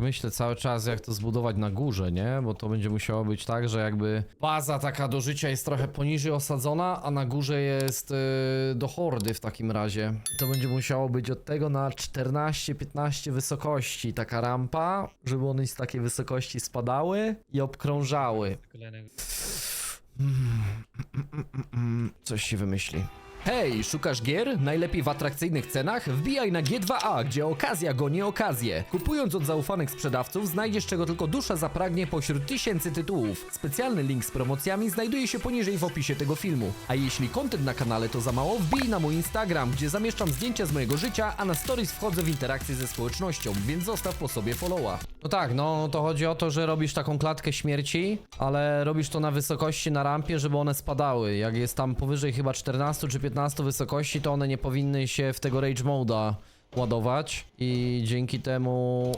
Myślę cały czas, jak to zbudować na górze, nie? Bo to będzie musiało być tak, że jakby baza taka do życia jest trochę poniżej osadzona, a na górze jest yy, do hordy w takim razie. I to będzie musiało być od tego na 14-15 wysokości taka rampa, żeby one z takiej wysokości spadały i obkrążały. Coś się wymyśli. Hej, szukasz gier? Najlepiej w atrakcyjnych cenach? Wbijaj na G2A, gdzie okazja goni okazję. Kupując od zaufanych sprzedawców, znajdziesz czego tylko dusza zapragnie pośród tysięcy tytułów. Specjalny link z promocjami znajduje się poniżej w opisie tego filmu. A jeśli content na kanale to za mało, wbij na mój Instagram, gdzie zamieszczam zdjęcia z mojego życia, a na stories wchodzę w interakcję ze społecznością, więc zostaw po sobie followa. No tak, no to chodzi o to, że robisz taką klatkę śmierci, ale robisz to na wysokości na rampie, żeby one spadały. Jak jest tam powyżej chyba 14 czy 15 wysokości, to one nie powinny się w tego rage moda ładować i dzięki temu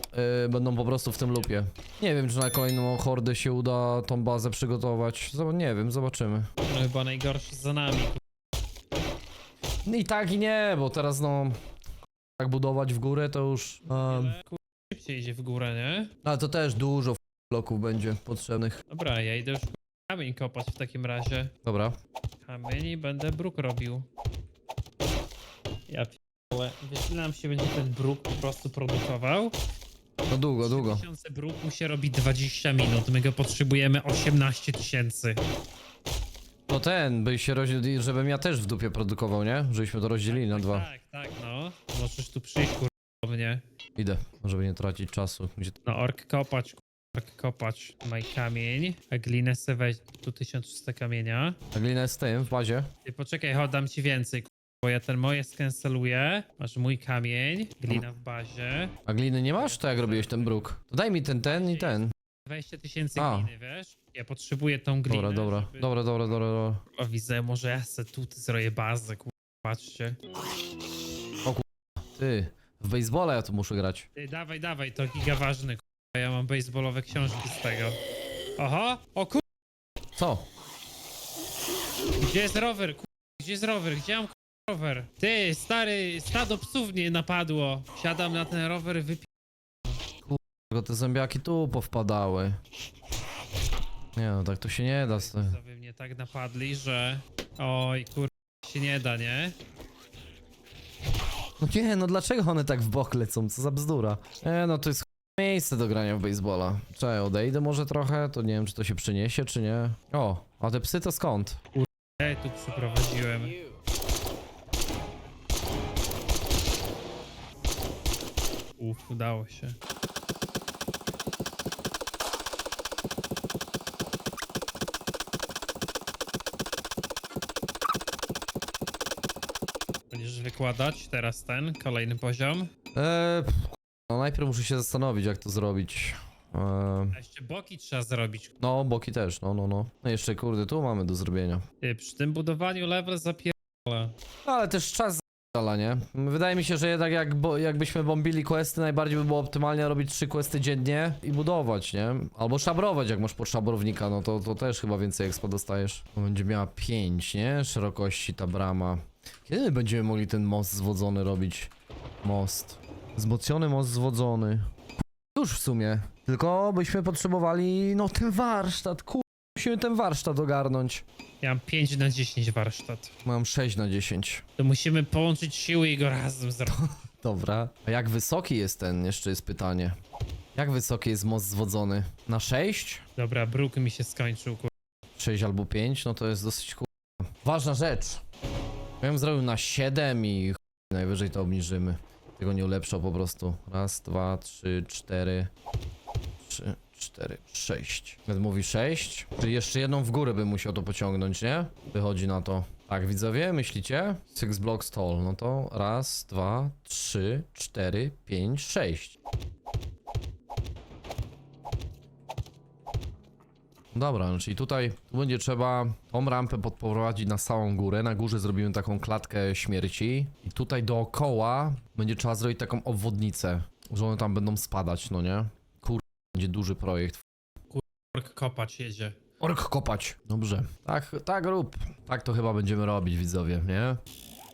y, będą po prostu w tym lupie. Nie wiem, czy na kolejną hordę się uda tą bazę przygotować. Zob- nie wiem, zobaczymy. No chyba najgorszy za nami. No I tak i nie, bo teraz no tak budować w górę to już... Um, szybciej idzie w górę, nie? ale to też dużo bloków będzie potrzebnych. Dobra, ja idę już kamień kopać w takim razie. Dobra. Kamień i będę bruk robił. Ja p***le. Wiesz ile nam się będzie ten bruk po prostu produkował? No długo, długo. 3000 bruku się robi 20 minut, my go potrzebujemy 18 tysięcy. To ten, by się rozdzielił, żebym ja też w dupie produkował, nie? Żebyśmy to rozdzielili na dwa. Tak, tak, no. Możesz tu przyjść kur... do mnie. Idę, żeby nie tracić czasu. Gdzie... No ork kopać, kopać. Maj kamień, a glinę sobie weź tu 1300 kamienia. A glina jest w tym, w bazie. Ty poczekaj, chodź, dam ci więcej, bo ja ten moje skanceluję. Masz mój kamień, glina w bazie. A gliny nie masz? To jak robiłeś ten bruk? To daj mi ten, ten i ten. 20 tysięcy A. gliny, wiesz? Ja potrzebuję tą glinę, Dobra, dobra, żeby... dobra, dobra, dobra, dobra. O, widzę, może ja se tu zrobię bazę, kur... Patrzcie. Ty, w baseballa ja tu muszę grać. Ty, dawaj, dawaj, to giga ważny, kur... Ja mam baseballowe książki z tego. Oho! O kur... Co? Gdzie jest rower, kur... Gdzie jest rower? Gdzie mam kur... rower? Ty, stary, stado psów mnie napadło. Siadam na ten rower, wypi... Tylko te zębiaki tu powpadały. Nie no, tak to się nie da. Widzowie mnie tak napadli, że... Oj, kur... się nie da, nie? No nie, no dlaczego one tak w bok lecą? Co za bzdura? Nie no, to jest miejsce do grania w baseballa. Czekaj, odejdę może trochę, to nie wiem, czy to się przyniesie, czy nie. O, a te psy to skąd? Ja tu przyprowadziłem. Uf, udało się. Będziesz wykładać teraz ten, kolejny poziom. Eee, no najpierw muszę się zastanowić, jak to zrobić. Eee, A jeszcze boki trzeba zrobić. no, boki też, no, no, no. No jeszcze, kurde, tu mamy do zrobienia. Ty, przy tym budowaniu level zapierdala. No, ale też czas zala, nie? Wydaje mi się, że jednak jak, bo, jakbyśmy bombili questy, najbardziej by było optymalnie robić trzy questy dziennie i budować, nie? Albo szabrować, jak masz pod szabrownika, no to, to też chyba więcej expa dostajesz. To będzie miała 5, nie? Szerokości ta brama. Kiedy my będziemy mogli ten most zwodzony robić? Most. Wzmocniony most zwodzony. Już w sumie. Tylko byśmy potrzebowali, no ten warsztat, kur... Musimy ten warsztat ogarnąć. Ja mam 5 na 10 warsztat. Mam 6 na 10. To musimy połączyć siły i go razem zrobić. Dobra. A jak wysoki jest ten? Jeszcze jest pytanie. Jak wysoki jest most zwodzony? Na 6? Dobra, bruk mi się skończył, kur... 6 albo 5? No to jest dosyć kur... Ważna rzecz. Ja bym zrobił na 7 i chuj, najwyżej to obniżymy. Tego nie ulepszał po prostu. Raz, dwa, trzy, cztery. Trzy, cztery, sześć. Nawet mówi 6? Czyli jeszcze jedną w górę bym musiał to pociągnąć, nie? Wychodzi na to. Tak, widzowie, myślicie? Six blocks tall. No to raz, dwa, trzy, cztery, pięć, sześć. Dobra, czyli tutaj tu będzie trzeba tą rampę podprowadzić na samą górę. Na górze zrobimy taką klatkę śmierci. I tutaj dookoła będzie trzeba zrobić taką obwodnicę, że one tam będą spadać, no nie? Kur... będzie duży projekt. Ork kopać jedzie. Ork kopać. Dobrze. Tak, tak rób. Tak to chyba będziemy robić, widzowie, nie?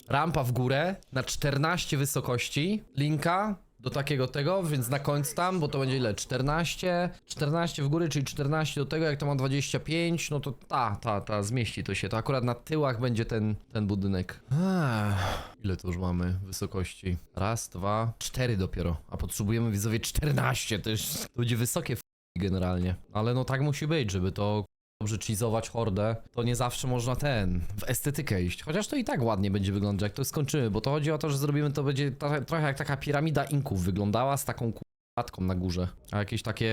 Rampa w górę na 14 wysokości. Linka do takiego tego, więc na końcu tam, bo to będzie ile? 14? 14 w góry, czyli 14 do tego, jak to ma 25, no to ta, ta, ta, zmieści to się. To akurat na tyłach będzie ten, ten budynek. Ech, ile to już mamy wysokości? Raz, dwa, cztery dopiero, a potrzebujemy widzowie 14, to już to będzie wysokie generalnie. Ale no tak musi być, żeby to dobrze cheezować hordę, to nie zawsze można ten, w estetykę iść. Chociaż to i tak ładnie będzie wyglądać, jak to skończymy, bo to chodzi o to, że zrobimy to będzie trochę, trochę jak taka piramida inków wyglądała z taką klatką na górze. A jakieś takie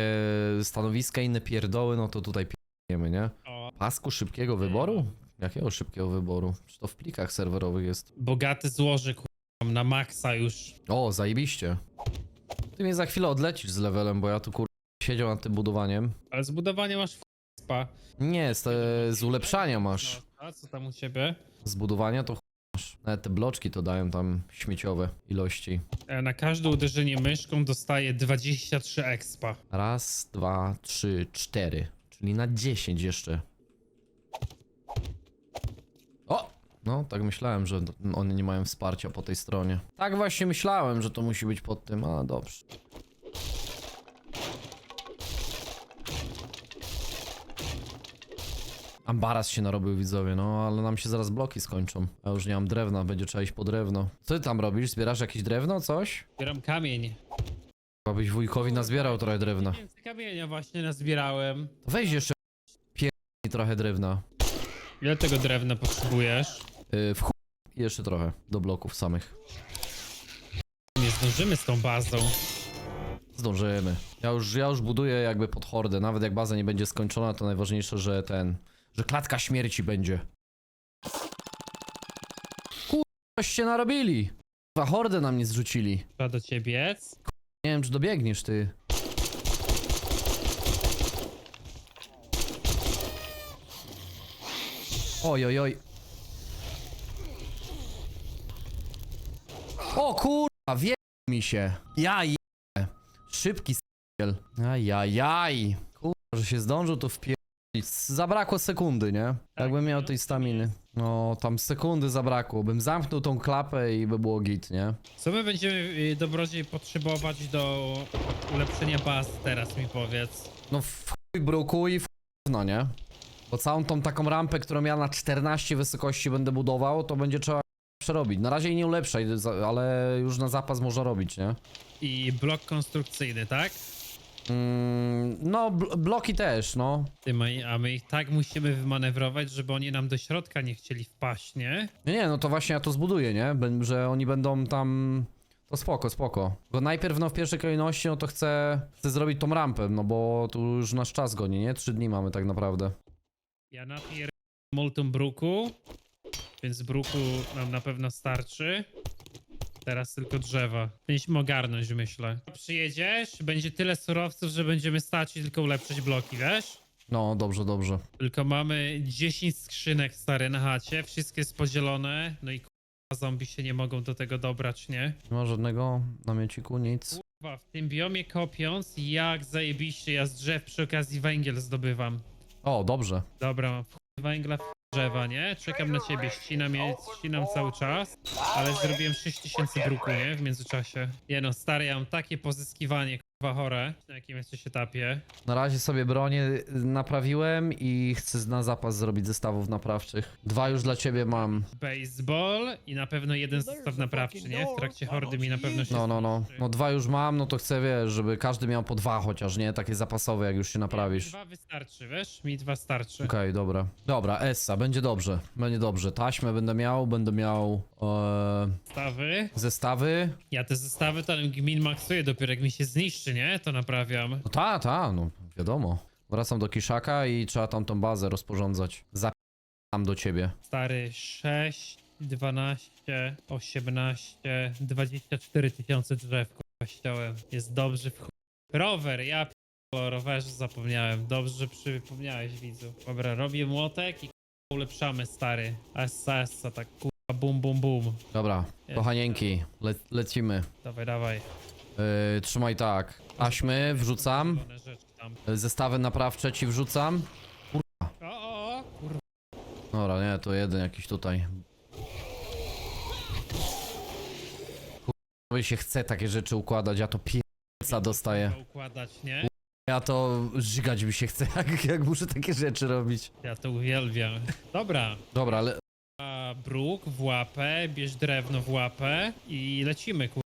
stanowiska, inne pierdoły, no to tutaj pierdolimy, nie? Pasku szybkiego wyboru? Jakiego szybkiego wyboru? Czy to w plikach serwerowych jest? bogaty złoży, kurwa, na maksa już. O, zajebiście. Ty mnie za chwilę odlecisz z levelem, bo ja tu kur... siedział nad tym budowaniem. Ale zbudowanie masz w spa. Nie, z, z ulepszania masz. No, a co tam u ciebie? zbudowania, to ch- masz. Nawet te bloczki to dają tam śmieciowe ilości. E, Na każde uderzenie myszką dostaje 23 expa. Raz, dwa, trzy, cztery. Czyli na 10 jeszcze. O! No, tak myślałem, że one nie mają wsparcia po tej stronie. Tak właśnie myślałem, że to musi być pod tym, a dobrze. Ambaras się narobił widzowie, no ale nam się zaraz bloki skończą. Ja już nie mam drewna, będzie trzeba iść po drewno. Co ty tam robisz? Zbierasz jakieś drewno, coś? Zbieram kamień. Chyba byś wujkowi nazbierał trochę drewna. Więcej kamienia właśnie nazbierałem. To weź jeszcze pier... trochę drewna. Ile tego drewna potrzebujesz? Yy, w chuj jeszcze trochę do bloków samych. Nie zdążymy z tą bazą. Zdążymy. Ja już, ja już buduję jakby pod hordę. Nawet jak baza nie będzie skończona, to najważniejsze, że ten... Że klatka śmierci będzie. Kurwa, się narobili. Kurwa, hordę na mnie zrzucili. Trzeba do ciebie biec. Nie wiem, czy dobiegniesz, ty. Oj, oj, oj. O kurwa, wie mi się. Jaj. Szybki s***el. Ajajaj. Kurwa, że się zdążył to wpierdolić. Zabrakło sekundy, nie? Jakbym miał tej staminy. No, tam sekundy zabrakło. Bym zamknął tą klapę i by było git, nie? Co my będziemy y, dobrodziej potrzebować do ulepszenia baz teraz mi powiedz. No w chuj bruku i w chuj no nie? Bo całą tą taką rampę, którą ja na 14 wysokości będę budował, to będzie trzeba przerobić. Na razie jej nie ulepszaj, za- ale już na zapas można robić, nie? I blok konstrukcyjny, tak? Mm, no, bl bloki też, no. Ty, my- a my ich tak musimy wymanewrować, żeby oni nam do środka nie chcieli wpaść, nie? Nie, nie, no to właśnie ja to zbuduję, nie? Bę- Że oni będą tam... To spoko, spoko. Bo najpierw, no w pierwszej kolejności, no to chcę, chcę zrobić tą rampę, no bo tu już nasz czas goni, nie? Trzy dni mamy tak naprawdę. Ja napier... multum bruku, więc bruku nam na pewno starczy. Teraz tylko drzewa. Powinniśmy ogarnąć, myślę. Przyjedziesz, będzie tyle surowców, że będziemy stać i tylko ulepszyć bloki, wiesz? No, dobrze, dobrze. Tylko mamy 10 skrzynek stare na chacie, wszystkie jest podzielone, no i k***a zombie się nie mogą do tego dobrać, nie? Nie ma żadnego namiociku, nic. Kurwa, w tym biomie kopiąc, jak zajebiście ja z drzew przy okazji węgiel zdobywam. O, dobrze. Dobra, mam w chuj węgla w chuj drzewa, nie? Czekam na ciebie, ścinam je, ścinam cały czas, ale zrobiłem 6000 bruku, nie? W międzyczasie. Nie no, stary, ja mam takie pozyskiwanie, kurwa chore, na jakim jesteś etapie. Na razie sobie bronię naprawiłem i chcę na zapas zrobić zestawów naprawczych. Dwa już dla ciebie mam. Baseball i na pewno jeden zestaw naprawczy, nie? W trakcie hordy mi na pewno się No, no, no. No dwa już mam, no to chcę, wiesz, żeby każdy miał po dwa chociaż, nie? Takie zapasowe, jak już się Mi naprawisz. dwa wystarczy, wiesz? Mi dwa starczy. Okej, dobra. Dobra, Essa, będzie dobrze. Będzie dobrze. Taśmę będę miał, będę miał e, Zestawy. zestawy. Ja te zestawy to gmin maksuję dopiero jak mi się zniszczy, nie? To naprawiam. No ta, ta, no wiadomo. Wracam do Kiszaka i trzeba tam tą bazę rozporządzać. Zapam do ciebie. Stary 6, 12, 18, 24 tysiące drzew kurwa ściąłem. Jest dobrze w chuj. Rower, ja p- o rowerze zapomniałem. Dobrze, że przypomniałeś widzu. Dobra, robię młotek i kurwa, ulepszamy stary. Essa, essa, tak kurwa bum bum bum. Dobra, kochanieńki, le lecimy. Dawaj, dawaj. Yy, trzymaj tak. Taśmy wrzucam. Zielone rzeczy tam. Zestawy naprawcze ci wrzucam. O, o, o, kurwa. Dobra, nie, to jeden jakiś tutaj. chujowy się chce takie rzeczy układać, ja to pieca dostaję. Układać, nie? Ja to żygać mi się chce, jak, jak muszę takie rzeczy robić. Ja to uwielbiam. Dobra. Dobra, ale A bruk w łapę, bierz drewno w łapę i lecimy, kur...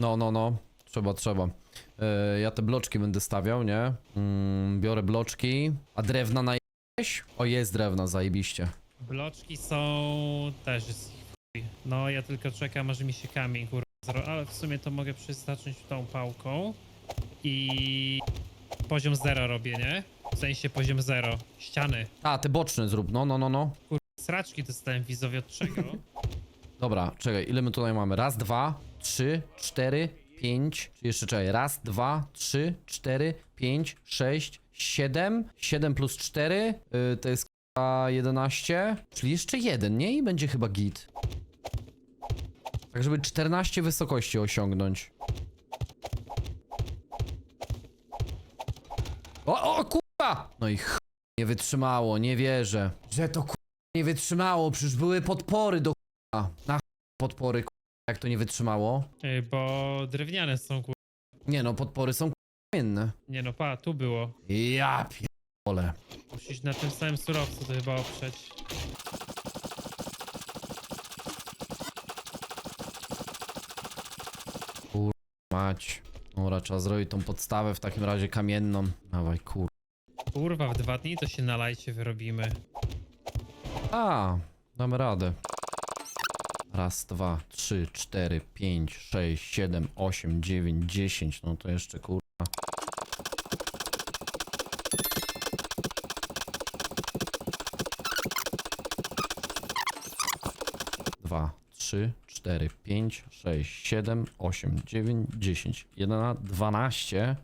no, no, no, trzeba, trzeba. E, ja te bloczki będę stawiał, nie? Mm, biorę bloczki, a drewna na O, jest drewna, zajebiście. Bloczki są też jest chuj. No ja tylko czekam aż mi się kamień kurwa zro... ale w sumie to mogę przy- zacząć tą pałką i poziom zero robię, nie? W sensie poziom zero. Ściany. A, te boczne zrób, no, no, no, no. Kurwa, sraczki dostałem wizowie od czego? Dobra, czekaj, ile my tutaj mamy? Raz, dwa, trzy, cztery, pięć. Jeszcze czekaj, raz, dwa, trzy, cztery, pięć, sześć, siedem. Siedem plus cztery, y, to jest k***a 11. Czyli jeszcze jeden, nie? I będzie chyba git. Tak, żeby 14 wysokości osiągnąć. O, o, kurwa! No i ch... nie wytrzymało, nie wierzę. Że to kurwa nie wytrzymało, przecież były podpory do a, na ch- podpory, k***a, jak to nie wytrzymało? Ej, bo drewniane są kur... Nie no, podpory są k***mienne. Nie no pa, tu było. Ja pierdolę. Musisz na tym samym surowcu to chyba oprzeć. Mać. Dobra, trzeba zrobić tą podstawę w takim razie kamienną. Dawaj, kur... Kurwa, w dwa dni to się na lajcie wyrobimy. A, damy radę. Raz, dwa, trzy, cztery, pięć, sześć, siedem, osiem, dziewięć, dziesięć. No to jeszcze kurwa. Dwa, trzy, cztery, pięć, sześć, siedem, osiem, dziewięć, dziesięć, jedenaście, dwanaście.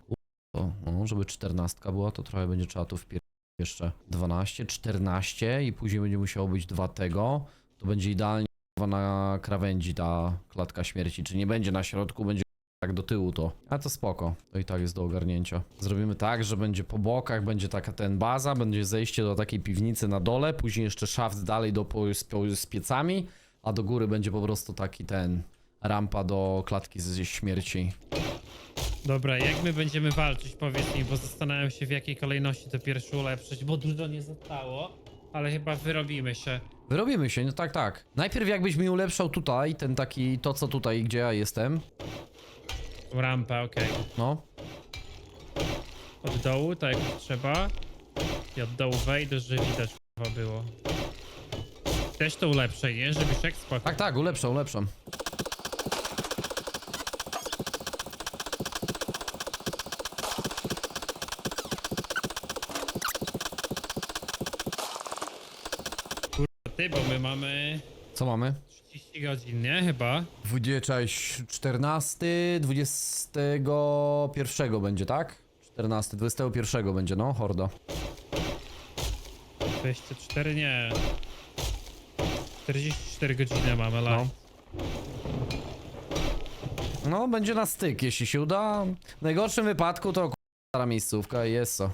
No, żeby czternastka była, to trochę będzie trzeba tu wpier jeszcze 12, 14 i później będzie musiało być dwa tego. To będzie idealnie na krawędzi ta klatka śmierci. Czy nie będzie na środku, będzie tak do tyłu to. A to spoko. To i tak jest do ogarnięcia. Zrobimy tak, że będzie po bokach, będzie taka ten baza, będzie zejście do takiej piwnicy na dole, później jeszcze szaft dalej do z, z piecami, a do góry będzie po prostu taki ten rampa do klatki ze śmierci. Dobra, jak my będziemy walczyć, powiedz mi, bo zastanawiam się w jakiej kolejności to pierwszy ulepszyć, bo dużo nie zostało, ale chyba wyrobimy się. Wyrobimy się, no tak, tak. Najpierw jakbyś mi ulepszał tutaj, ten taki, to co tutaj, gdzie ja jestem, Rampę, okej. no. Od dołu, tak jak trzeba. I od dołu wejdę, że widać chyba było. Też to ulepszę, nie? Żeby szek spoko. Tak, tak, ulepszam, ulepszam. Ty, bo my mamy Co mamy? 30 godzin, nie? Chyba. 20, 14, 21 będzie, tak? 14, 21 będzie, no, horda. 24, nie. 44 godziny mamy, No. live. No, będzie na styk, jeśli się uda. W najgorszym wypadku to stara miejscówka i jest co.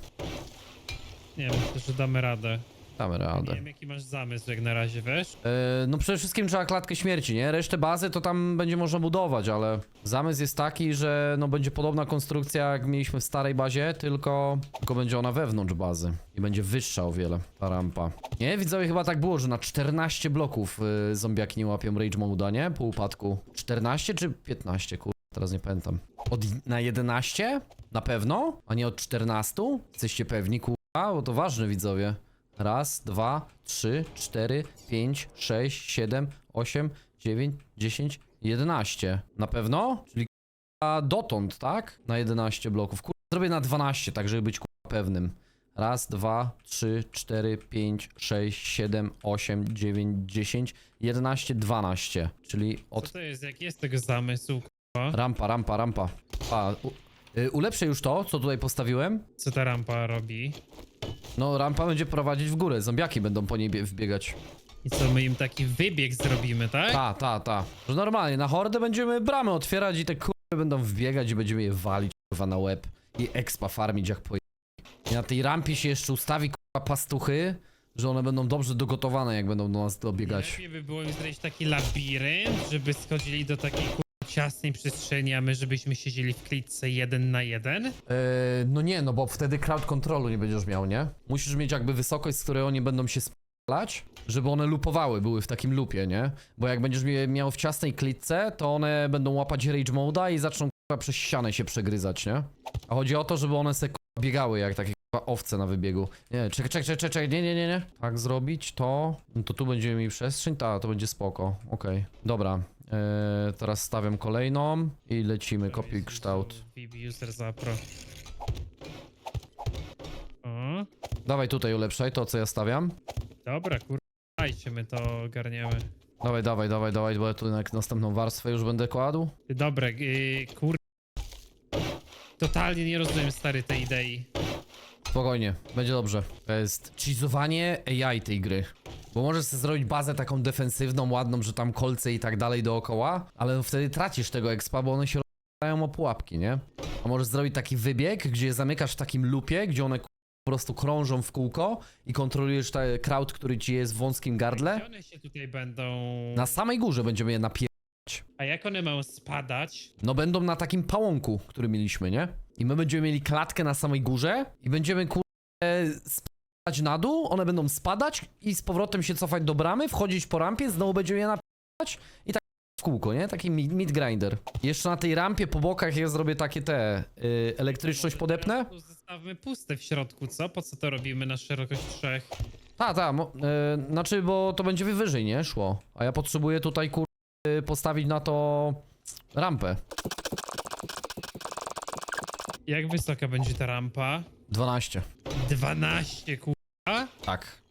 Nie, myślę, że damy radę. Damy Nie radę. wiem, jaki masz zamysł jak na razie, wiesz? E, no przede wszystkim trzeba klatkę śmierci, nie? Resztę bazy to tam będzie można budować, ale zamysł jest taki, że no będzie podobna konstrukcja jak mieliśmy w starej bazie, tylko, tylko będzie ona wewnątrz bazy i będzie wyższa o wiele ta rampa. Nie, widzowie chyba tak było, że na 14 bloków y, zombiaki nie łapią rage mode'a, nie? Po upadku. 14 czy 15, kur... Teraz nie pamiętam. Od, na 11? Na pewno? A nie od 14? Jesteście pewni, kurwa? Bo to ważne, widzowie. Raz, dwa, trzy, cztery, pięć, sześć, siedem, osiem, dziewięć, dziesięć, jedenaście. Na pewno? Czyli k***a, dotąd, tak? Na 11 bloków. Kurwa, zrobię na 12, tak żeby być kurwa pewnym. Raz, dwa, trzy, cztery, pięć, sześć, siedem, osiem, dziewięć, dziesięć, jedenaście, dwanaście. Czyli Co od to jest? Jaki jest tego zamysł? k***a? rampa, rampa, rampa. A, u, y, ulepszę już to, co tutaj postawiłem. Co ta rampa robi? No, rampa będzie prowadzić w górę. Zombiaki będą po niej bie- wbiegać. I co, my im taki wybieg zrobimy, tak? Ta, ta, ta. Że normalnie na hordę będziemy bramy otwierać i te kurwy będą wbiegać i będziemy je walić kurwa na łeb i expa farmić jak po I na tej rampie się jeszcze ustawi kurwa pastuchy, że one będą dobrze dogotowane jak będą do nas dobiegać. Lepiej by było im zrobić taki labirynt, żeby schodzili do takiej ciasnej przestrzeni, a my żebyśmy siedzieli w klitce jeden na jeden? Eee, no nie, no bo wtedy crowd controlu nie będziesz miał, nie? Musisz mieć jakby wysokość, z której oni będą się spalać, żeby one lupowały, były w takim lupie, nie? Bo jak będziesz miał w ciasnej klitce, to one będą łapać rage moda i zaczną przez ścianę się przegryzać, nie? A chodzi o to, żeby one se kurwa, biegały jak takie kurwa, owce na wybiegu. Nie, czekaj, czekaj, czekaj, czekaj, nie, nie, nie, nie. Tak zrobić to, no to tu będziemy mieli przestrzeń, ta, to będzie spoko, okej. Dobra, eee, teraz stawiam kolejną i lecimy, kopiuj kształt. VB user zapro. O, Dawaj tutaj ulepszaj to, co ja stawiam. dobra, kur... Dajcie, my to ogarniemy. Dawaj, dawaj, dawaj, dawaj, bo ja tu na następną warstwę już będę kładł. Dobra, yy, kur... Totalnie nie rozumiem, stary, tej idei. Spokojnie, będzie dobrze. To jest cheezowanie AI tej gry. Bo możesz sobie zrobić bazę taką defensywną, ładną, że tam kolce i tak dalej dookoła, ale wtedy tracisz tego expa, bo one się rozdają o pułapki, nie? A możesz zrobić taki wybieg, gdzie je zamykasz w takim lupie, gdzie one po prostu krążą w kółko i kontrolujesz ten crowd, który ci jest w wąskim gardle. One się tutaj będą... Na samej górze będziemy je napier... A jak one mają spadać? No będą na takim pałąku, który mieliśmy, nie? I my będziemy mieli klatkę na samej górze i będziemy kurde spadać na dół, one będą spadać i z powrotem się cofać do bramy, wchodzić po rampie, znowu będziemy je napierać i tak w kółko, nie? Taki mid, grinder. Jeszcze na tej rampie po bokach ja zrobię takie te y, elektryczność podepnę. Zostawmy puste w środku, co? Po co to robimy na szerokość trzech? Ta, ta, mo, y, znaczy, bo to będzie wyżej, nie? Szło. A ja potrzebuję tutaj kur... y, postawić na to rampę. Jak wysoka będzie ta rampa? 12. 12, kurwa? Tak.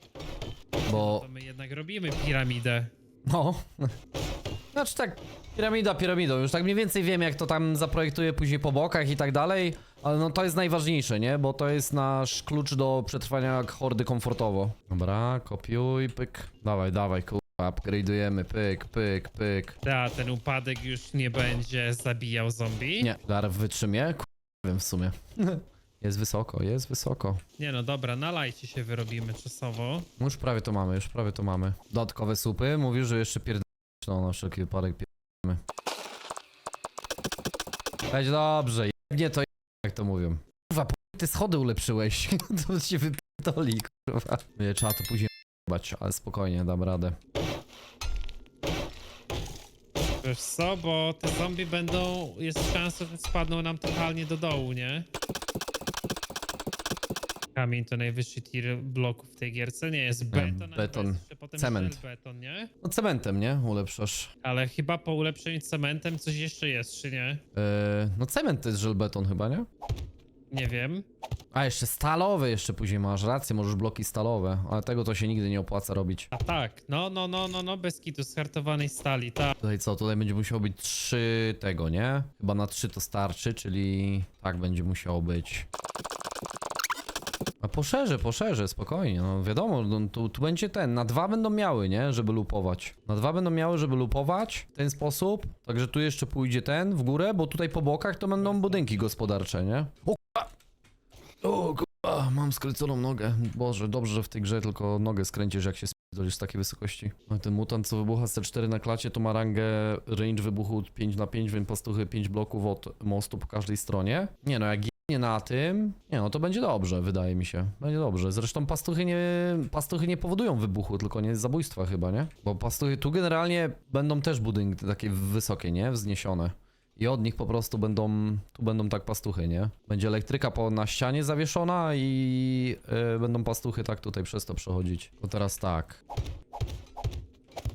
Bo To my jednak robimy piramidę. No. Znaczy tak, piramida piramidą, już tak mniej więcej wiem jak to tam zaprojektuję później po bokach i tak dalej, ale no to jest najważniejsze, nie? Bo to jest nasz klucz do przetrwania hordy komfortowo. Dobra, kopiuj, pyk. Dawaj, dawaj, kurwa, upgrade'ujemy, pyk, pyk, pyk. Ta, ten upadek już nie będzie zabijał zombie? Nie, zaraz wytrzymie, kurwa, nie wiem w sumie. Jest wysoko, jest wysoko. Nie no, dobra, nalajcie się wyrobimy czasowo. No Już prawie to mamy, już prawie to mamy. Dodatkowe supy, mówił, że jeszcze pierd... No, na wszelki wypadek pierdolimy. Będzie dobrze, nie to jak to mówią. Kurwa, po... ty schody ulepszyłeś. to się wypierdoli, kurwa. Nie, trzeba to później bać, ale spokojnie, dam radę. Wiesz co, bo te zombie będą, jest szansa, że spadną nam totalnie do dołu, nie? Kamień to najwyższy tier bloku w tej gierce, nie jest beton, beton, to jest jeszcze potem cement. beton, nie? No cementem, nie? Ulepszasz. Ale chyba po ulepszeniu cementem coś jeszcze jest, czy nie? Yy, no cement to jest żelbeton chyba, nie? Nie wiem. A, jeszcze stalowe jeszcze później masz rację, możesz bloki stalowe, ale tego to się nigdy nie opłaca robić. A tak, no, no, no, no, no, bez kitu, z hartowanej stali, tak. Tutaj co, tutaj będzie musiało być trzy tego, nie? Chyba na trzy to starczy, czyli tak będzie musiało być. Poszerzę, poszerzę, spokojnie, no wiadomo, no, tu, tu będzie ten, na dwa będą miały, nie? Żeby lupować. Na dwa będą miały, żeby lupować w ten sposób. Także tu jeszcze pójdzie ten w górę, bo tutaj po bokach to będą budynki gospodarcze, nie? O kurwa! O kurwa, mam skręconą nogę. Boże, dobrze, że w tej grze tylko nogę skręcisz, jak się spierdolisz z takiej wysokości. No, ten mutant, co wybucha z C4 na klacie, to ma rangę range wybuchu 5 na 5, więc pastuchy 5 bloków od mostu po każdej stronie. Nie no, jak na tym, nie no, to będzie dobrze, wydaje mi się. Będzie dobrze. Zresztą pastuchy nie, pastuchy nie powodują wybuchu, tylko nie zabójstwa chyba, nie? Bo pastuchy tu generalnie będą też budynki takie wysokie, nie? Wzniesione. I od nich po prostu będą, tu będą tak pastuchy, nie? Będzie elektryka po, na ścianie zawieszona i y, będą pastuchy tak tutaj przez to przechodzić. To teraz tak.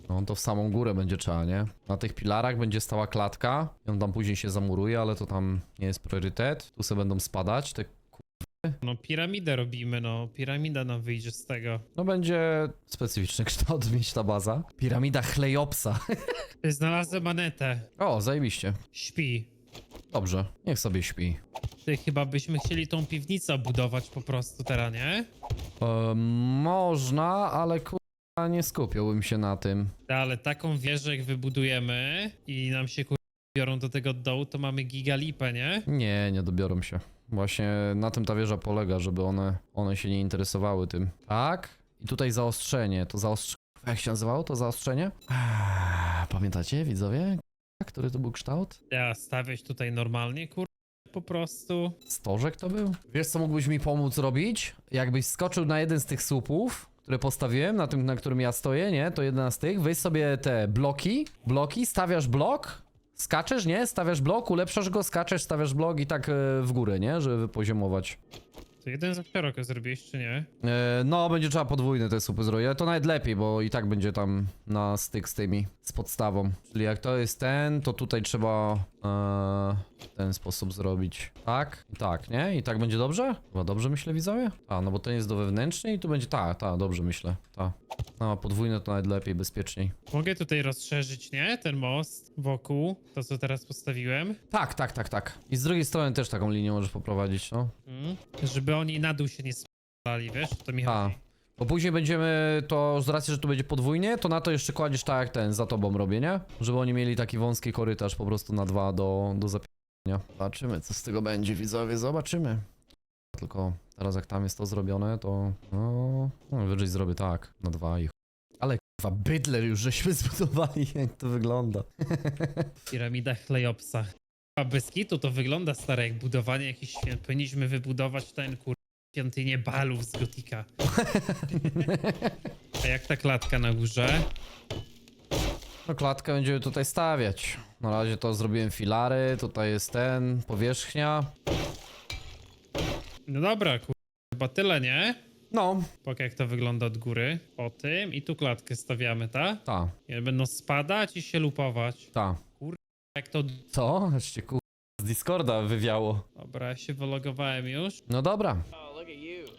No to w samą górę będzie trzeba, nie? Na tych pilarach będzie stała klatka. On tam później się zamuruje, ale to tam nie jest priorytet. Tu sobie będą spadać te No, piramidę robimy, no, piramida nam wyjdzie z tego. No będzie specyficzny kształt mieć ta baza. Piramida Chleopsa. Znalazłem manetę. o, zajebiście. Śpi. Dobrze, niech sobie śpi. Ty chyba byśmy chcieli tą piwnicę obudować po prostu teraz, nie? E, można, ale nie skupiałbym się na tym. Ale taką wieżę jak wybudujemy i nam się kur... biorą do tego dołu, to mamy gigalipę, nie? Nie, nie dobiorą się. Właśnie na tym ta wieża polega, żeby one, one się nie interesowały tym. Tak? I tutaj zaostrzenie. To zaostrzenie. Jak się nazywało to zaostrzenie? Eee, pamiętacie, widzowie? który to był kształt? Ja stawiać tutaj normalnie, kur... po prostu. Stożek to był? Wiesz, co mógłbyś mi pomóc robić? Jakbyś skoczył na jeden z tych słupów, które postawiłem, na tym, na którym ja stoję, nie? To jedna z tych. Weź sobie te bloki, bloki, stawiasz blok, skaczesz, nie? Stawiasz blok, ulepszasz go, skaczesz, stawiasz blok i tak e, w górę, nie? Żeby wypoziomować. To jeden za szeroko zrobiłeś, czy nie? E, no, będzie trzeba podwójne te słupy zrobić, ale to nawet lepiej, bo i tak będzie tam na styk z tymi, z podstawą. Czyli jak to jest ten, to tutaj trzeba w ten sposób zrobić. Tak? I tak, nie? I tak będzie dobrze? Chyba dobrze myślę, widzowie? A, no bo ten jest do wewnętrznej i tu będzie, tak, tak, dobrze myślę, tak. No, a podwójne to nawet lepiej, bezpieczniej. Mogę tutaj rozszerzyć, nie? Ten most wokół, to co teraz postawiłem. Tak, tak, tak, tak. I z drugiej strony też taką linię możesz poprowadzić, no. Mm. Żeby oni na dół się nie spali, wiesz? To mi A, chodzi. Bo później będziemy, to z racji, że tu będzie podwójnie, to na to jeszcze kładziesz tak jak ten, za tobą robię, nie? Żeby oni mieli taki wąski korytarz po prostu na dwa do, do zapisania. Zobaczymy, co z tego będzie, widzowie, zobaczymy. Tylko teraz jak tam jest to zrobione, to no, no wyżej zrobię tak, na dwa i Ale kurwa, bydler już żeśmy zbudowali, jak to wygląda. Piramida Chlejopsa. A bez kitu to wygląda stare jak budowanie świąt. Powinniśmy wybudować ten kur... świątynię balów z Gotika. A jak ta klatka na górze? No klatkę będziemy tutaj stawiać. Na razie to zrobiłem filary, tutaj jest ten, powierzchnia. No dobra, kur... Chyba tyle, nie? No, Pokaż jak to wygląda od góry. Po tym i tu klatkę stawiamy, tak? ta, I będą spadać i się lupować. ta. Jak to... Co? Jeszcze ku... z Discorda wywiało. Dobra, ja się wylogowałem już. No dobra.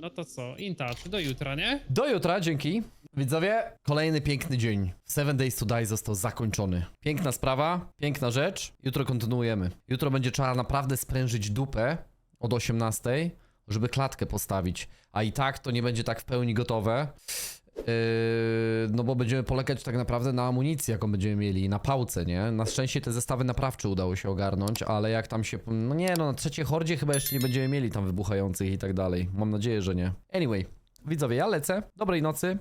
No to co? Intouch, do jutra, nie? Do jutra, dzięki. Widzowie, kolejny piękny dzień. Seven Days to Die został zakończony. Piękna sprawa, piękna rzecz. Jutro kontynuujemy. Jutro będzie trzeba naprawdę sprężyć dupę od 18, żeby klatkę postawić. A i tak to nie będzie tak w pełni gotowe. Yy, no bo będziemy polegać tak naprawdę na amunicji, jaką będziemy mieli, na pałce, nie? Na szczęście te zestawy naprawcze udało się ogarnąć, ale jak tam się... No nie, no na trzeciej hordzie chyba jeszcze nie będziemy mieli tam wybuchających i tak dalej. Mam nadzieję, że nie. Anyway, widzowie, ja lecę. Dobrej nocy.